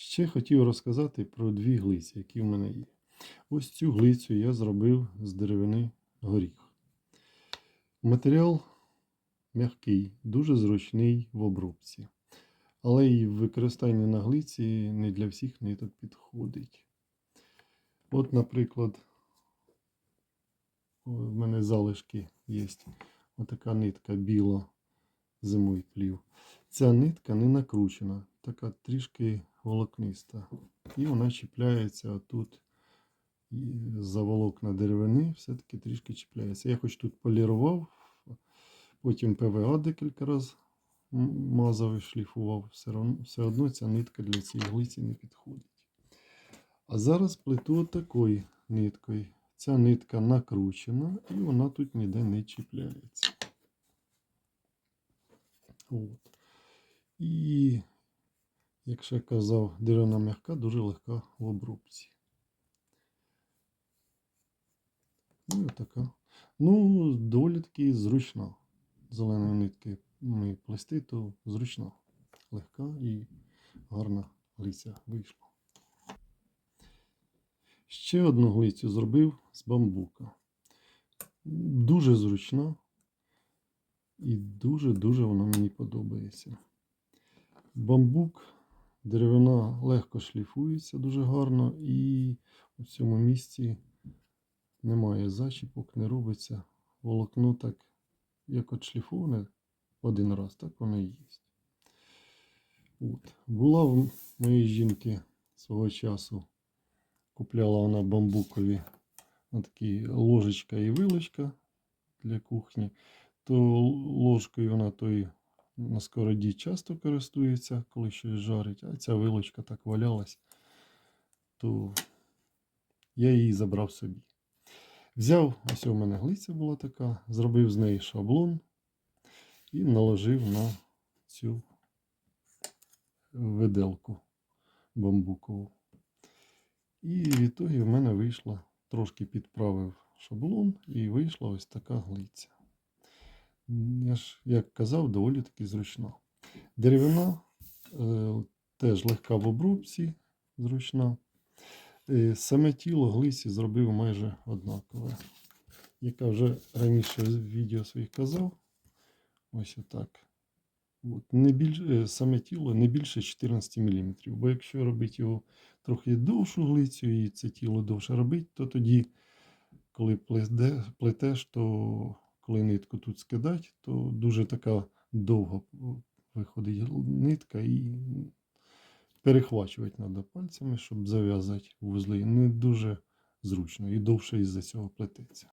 Ще хотів розказати про дві глиці, які в мене є. Ось цю глицю я зробив з деревини горіх. Матеріал м'який, дуже зручний в обробці. Але і в використанні на глиці не для всіх ниток підходить. От, наприклад, в мене залишки є. Отака нитка біла зимой плів. Ця нитка не накручена, така трішки волокниста. І вона чіпляється тут за волокна деревини, все-таки трішки чіпляється. Я хоч тут полірував, потім ПВА декілька разів мазав і шліфував. Все одно, все одно ця нитка для цієї глиці не підходить. А зараз плиту такою ниткою. Ця нитка накручена і вона тут ніде не чіпляється. От. І, як я казав, деревна м'яка дуже легка в обробці. Ну, і така. Ну, доволі таки зручна. Зеленої нитки ми плести, то зручна, легка і гарна глиця вийшла. Ще одну глицю зробив з бамбука. Дуже зручна. І дуже-дуже вона мені подобається. Бамбук, деревина легко шліфується дуже гарно, і у цьому місці немає зачіпок, не робиться. Волокно так, як от шліфоване один раз, так воно і є. От. Була в моєї жінки свого часу, купляла вона бамбукові такі ложечка і вилочка для кухні то ложкою вона той на сковороді часто користується, коли щось жарить, а ця вилочка так валялась, то я її забрав собі. Взяв, ось у мене глиця була така, зробив з неї шаблон і наложив на цю виделку бамбукову. І відтоді в мене вийшла, трошки підправив шаблон і вийшла ось така глиця я ж, як казав, доволі таки зручна. Деревина е, теж легка в обробці, зручна. Е, саме тіло глисі зробив майже однакове. Як я вже раніше в відео своїх казав, ось отак. От, не більш, е, саме тіло не більше 14 мм. Бо якщо робити його трохи довшу глицю і це тіло довше робити, то тоді, коли плетеш, то коли нитку тут скидати, то дуже така довго виходить нитка і перехвачувати треба пальцями, щоб зав'язати вузли. Не дуже зручно і довше із-за цього плететься.